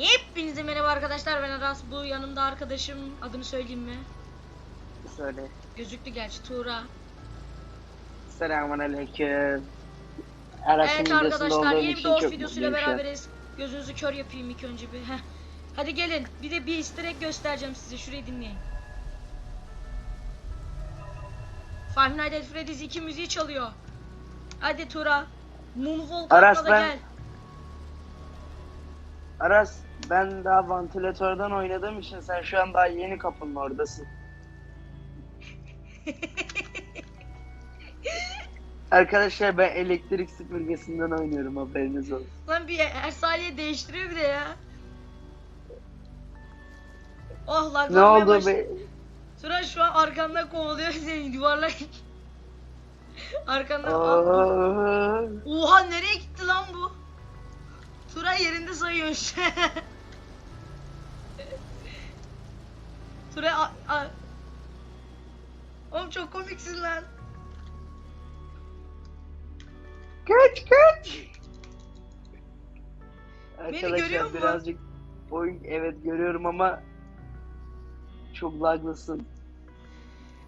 Hepinize merhaba arkadaşlar ben Aras bu yanımda arkadaşım adını söyleyeyim mi? Söyle. Gözüktü gerçi Tuğra. Selamun aleyküm. Aras'ın Evet arkadaşlar yeni bir Doğuş videosuyla beraberiz. Gözünüzü kör yapayım ilk önce bir. Heh. Hadi gelin bir de bir egg göstereceğim size şurayı dinleyin. Five Nights at Freddy's 2 müziği çalıyor. Hadi Tuğra. Moonwalk Aras, ben- gel. Aras ben daha vantilatörden oynadığım için sen şu an daha yeni kapının oradasın. Arkadaşlar ben elektrik süpürgesinden oynuyorum haberiniz olsun. Lan bir her saniye değiştiriyor bir de ya. Oh Ne laglanmaya oldu be? Turan şu an arkandan kovalıyor seni yuvarlak. arkandan. Aa, Oha nereye gitti lan bu? Turan yerinde sayıyor şu. Turan a- a- Oğlum çok komiksin lan. Kaç kaç. görüyor Arkadaşlar musun? birazcık oyun evet görüyorum ama çok laglısın.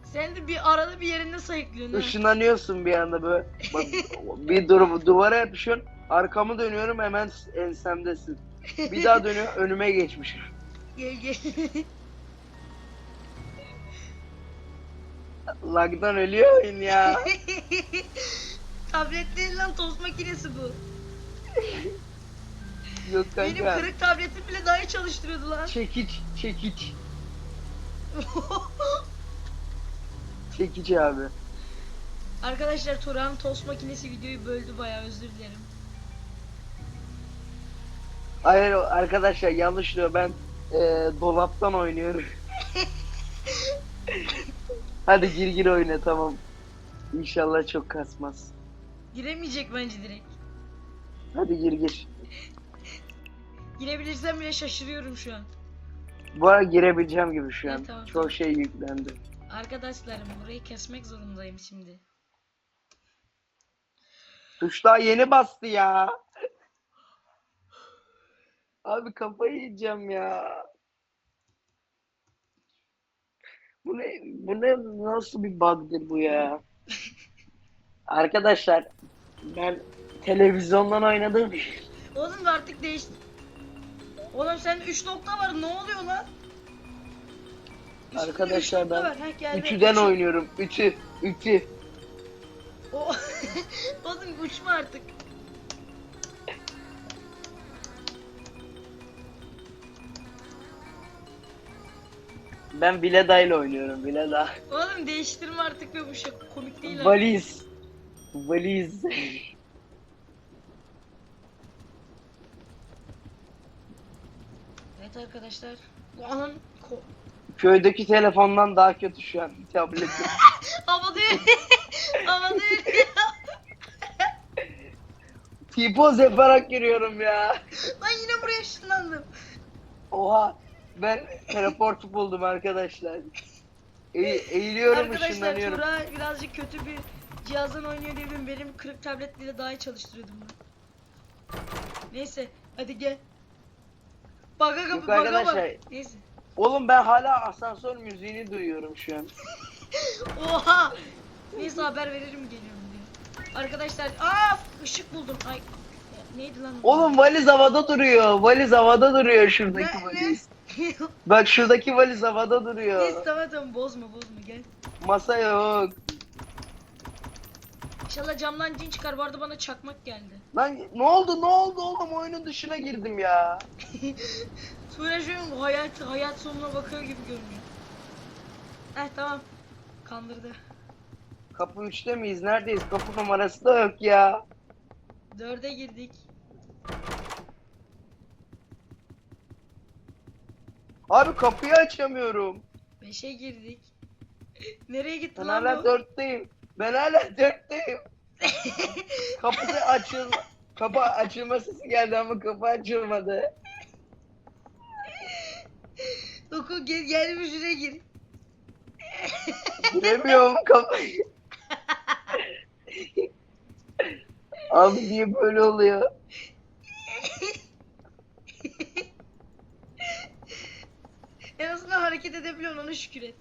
Sen de bir arada bir yerinde sayıklıyorsun. Işınlanıyorsun bir anda böyle. Bak, bir durum duvara yapışıyorsun. Arkamı dönüyorum hemen ensemdesin. Bir daha dönüyor önüme geçmiş. Gel gel. Lagdan ölüyor oyun ya. Tablet değil lan tost makinesi bu. Yok Benim kanka. kırık tabletim bile daha iyi çalıştırıyordu lan. Çekiç, çekiç. Çekiç abi. Arkadaşlar Turan tost makinesi videoyu böldü bayağı özür dilerim. Hayır arkadaşlar yanlış diyor ben e, dolaptan oynuyorum. Hadi gir gir oyna tamam. İnşallah çok kasmaz. Giremeyecek bence direkt. Hadi gir gir. Girebilirsem bile şaşırıyorum şu an. Bu ara girebileceğim gibi şu an. Evet, tamam, Çok tamam. şey yüklendi. Arkadaşlarım burayı kesmek zorundayım şimdi. Tuş daha yeni bastı ya. Abi kafayı yiyeceğim ya. Bu ne, bu ne nasıl bir bug'dır bu ya? Arkadaşlar ben televizyondan oynadım. Oğlum artık değişti. Oğlum sende 3 nokta var ne oluyor lan? Üstünde üç Arkadaşlar nokta ben var. Heh, gel be, Üçüden üçü. oynuyorum. Üçü. Üçü. O... Oğlum uçma artık. Ben Vileda ile oynuyorum. Vileda. Oğlum değiştirme artık be bu şey komik değil. Valiz. Valiz. Evet arkadaşlar. Ko- Köydeki telefondan daha kötü şu an tabletim. Havada yürüyor. Havada yürüyor. Tipo yaparak giriyorum ya. Lan yine buraya ışınlandım. Oha. Ben teleport buldum arkadaşlar. Eğ- eğiliyorum Arkadaşlar ışınlanıyorum. Tuğra birazcık kötü bir cihazdan oynuyor diye benim, benim kırık tabletle daha iyi çalıştırıyordum ben. Neyse hadi gel. Baga Yok kapı baga bak. Neyse. Oğlum ben hala asansör müziğini duyuyorum şu an. Oha. Neyse haber veririm geliyorum diye. Arkadaşlar aa ışık buldum. Ay neydi lan? o? Oğlum valiz havada duruyor. Valiz havada duruyor şuradaki Ne- ne? valiz. Bak şuradaki valiz havada duruyor. Neyse tamam tamam bozma bozma gel. Masa yok. İnşallah camdan cin çıkar. Bu arada bana çakmak geldi. Lan ne oldu ne oldu oğlum oyunun dışına girdim ya. Tuğra şu an hayat, hayat sonuna bakıyor gibi görünüyor. Eh tamam. Kandırdı. Kapı 3'te miyiz? Neredeyiz? Kapı numarası da yok ya. Dörde girdik. Abi kapıyı açamıyorum. Beşe girdik. Nereye gitti Ben lan hala bu? dörtteyim. Ben hala dörtteyim. Kapı açıl kapı açılma sesi geldi ama kapı açılmadı. Doku gel gelmiş şuraya gir. Giremiyorum kapıyı. Abi niye böyle oluyor? Hareket edebiliyorsun ona şükür et.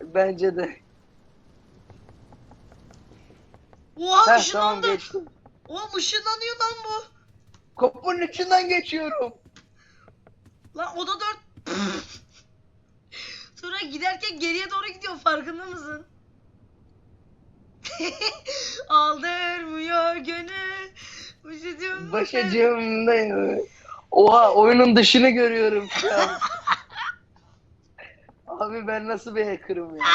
Bence de. Oha Heh, tamam ışınlandı. geçtim. Oğlum ışınlanıyor lan bu. Kapının içinden geçiyorum. Lan oda 4. Sonra giderken geriye doğru gidiyor farkında mısın? Aldırmıyor gönül. Başucum. Başacığımdayım. Oha oyunun dışını görüyorum şu an. Abi ben nasıl bir hacker'ım ya.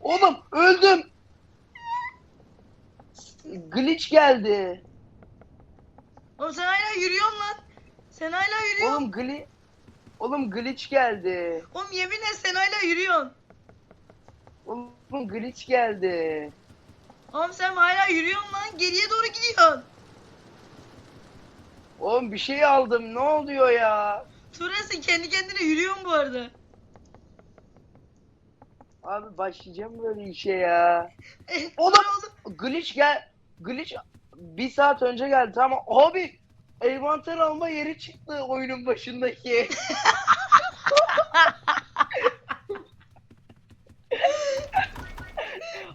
Oğlum öldüm. Glitch geldi. Oğlum sen hala yürüyorsun lan. Sen hala yürüyorsun. Oğlum, Oğlum gli Oğlum glitch geldi. yemin et sen hala yürüyorsun. Oğlum glitch geldi. Oğlum sen hala yürüyorsun lan. Geriye doğru gidiyorsun. Oğlum bir şey aldım. Ne oluyor ya? Turan sen kendi kendine yürüyorsun bu arada. Abi başlayacağım böyle işe ya. Oğlum glitch gel. Glitch bir saat önce geldi tamam. Abi envanter alma yeri çıktı oyunun başındaki.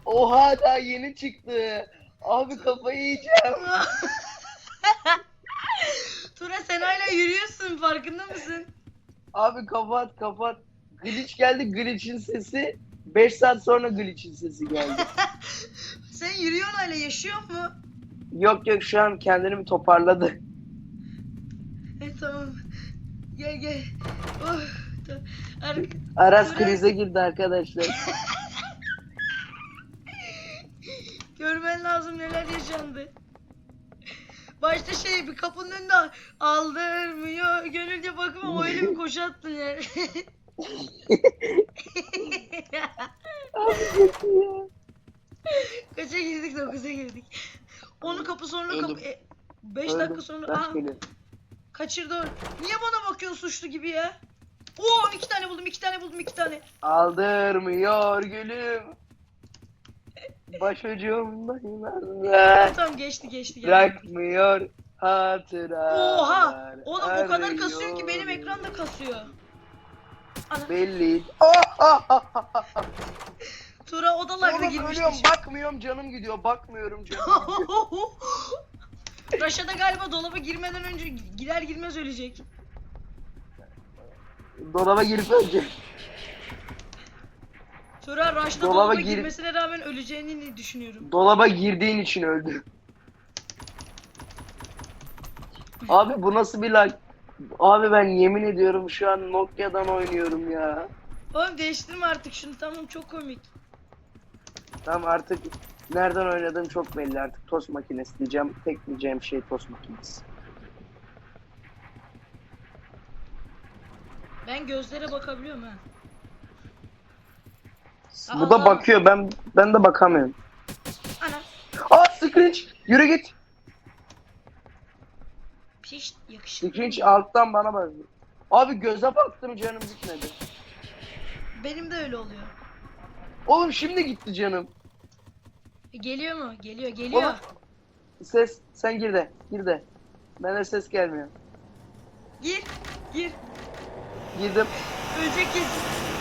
Oha daha yeni çıktı. Abi kafayı yiyeceğim. Yürüyorsun farkında mısın? Abi kapat kapat. Glitch geldi glitch'in sesi. 5 saat sonra glitch'in sesi geldi. Sen yürüyorsun hala yaşıyor mu? yok yok şu an kendini toparladı. E, tamam. Gel gel. Oh, Ar- Aras Turan- krize girdi arkadaşlar. Görmen lazım neler yaşandı. Başta şey bir kapının önünde aldırmıyor gönülce bakıma öyle bir koşu attın yani. Abi iyi ya. Kaça girdik 9'a girdik. Onu kapı sonra kapı. Öldüm. 5 Öldüm. dakika sonra. Taş Aa, geliyor. kaçırdı onu. Niye bana bakıyorsun suçlu gibi ya? Oo iki tane buldum iki tane buldum iki tane. Aldırmıyor gülüm. Başucumdayım Tamam geçti geçti. geldi. Bırakmıyor hatıra. Oha! Oğlum o kadar kasıyor ki benim ekran da kasıyor. Belli. Tura odalarda Oğlum girmişti. ölüyorum bakmıyorum canım gidiyor bakmıyorum canım. Raşa da galiba dolaba girmeden önce girer girmez ölecek. Dolaba girip önce. Tura Raş'ta Dolaba dolaba, gir- girmesine rağmen öleceğini düşünüyorum. Dolaba girdiğin için öldü. Abi bu nasıl bir lag? Abi ben yemin ediyorum şu an Nokia'dan oynuyorum ya. Oğlum değiştirme artık şunu tamam çok komik. Tamam artık nereden oynadığım çok belli artık tost makinesi diyeceğim. Tek diyeceğim şey tost makinesi. Ben gözlere bakabiliyorum ha. Aa, Bu da bakıyor ben ben de bakamıyorum. Ana. Aa Screech yürü git. Piş yakışıklı. Screech alttan bana bak. Abi göze baktım canım gitmedi. Benim de öyle oluyor. Oğlum şimdi gitti canım. E, geliyor mu? Geliyor geliyor. Oğlum ses sen gir de gir de. Bana ses gelmiyor. Gir. Gir. Girdim. Ölecek kesin.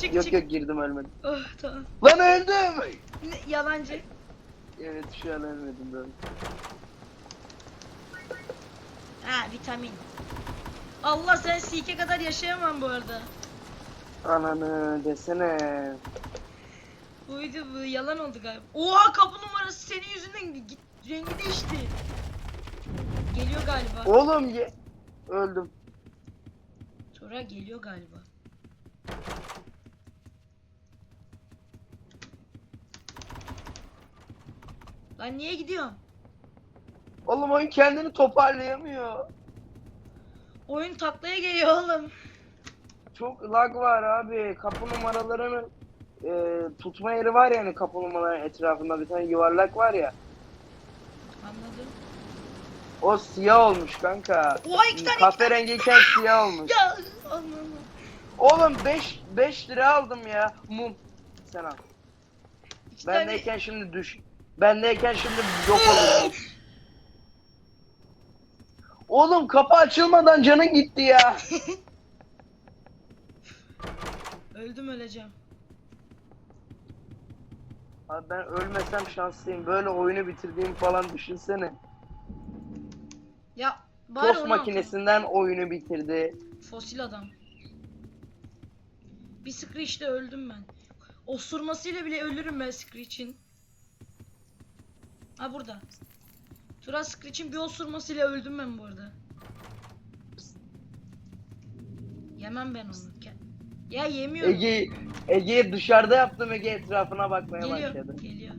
Çık Yok çık. yok girdim ölmedim. Oh tamam. Lan öldüm. Ne, yalancı. Evet şu an ölmedim böyle. Ha vitamin. Allah sen sike kadar yaşayamam bu arada. Ananı desene. Buydu bu yalan oldu galiba. Oha kapı numarası senin yüzünden git rengi değişti. Geliyor galiba. Oğlum ye. Öldüm. Tora geliyor galiba. Lan niye gidiyorsun? Oğlum oyun kendini toparlayamıyor. Oyun taklaya geliyor oğlum. Çok lag var abi. Kapı numaralarının e, tutma yeri var yani kapı numaralarının etrafında bir tane yuvarlak var ya. Anladım. O siyah olmuş kanka. Oha iki tane Kahverengiyken siyah olmuş. Ya anladım. Oğlum 5 5 lira aldım ya. Mum. Sen al. İki tane Bendeyken şimdi düş. Bendeyken şimdi yok olur. Oğlum kapı açılmadan canın gitti ya. Öldüm öleceğim. Abi ben ölmesem şanslıyım. Böyle oyunu bitirdiğimi falan düşünsene. Ya bari Tost onu makinesinden oyunu bitirdi. Fosil adam. Bir Screech'te öldüm ben. Osurmasıyla bile ölürüm ben Screech'in. Ha burada. Tura Screech'in bir osurmasıyla öldüm ben bu arada. Yemem ben onu. Ke- Ya yemiyorum. Ege Ege'yi dışarıda yaptım Ege etrafına bakmaya geliyor. başladı. Geliyor.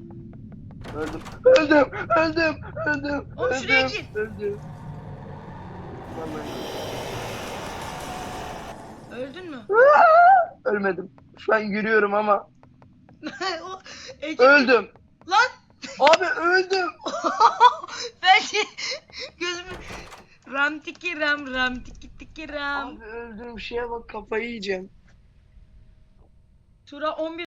Öldüm. Öldüm. Öldüm. Öldüm. Oğlum şuraya öldüm, gir. Öldüm. Vallahi. Öldün mü? Ölmedim. Şu an yürüyorum ama o Ege öldüm. Lan Abi öldüm. ben şey gözümü ram tiki ram ram tiki tiki ram. Abi öldüğüm şeye bak kafayı yiyeceğim. Tura 11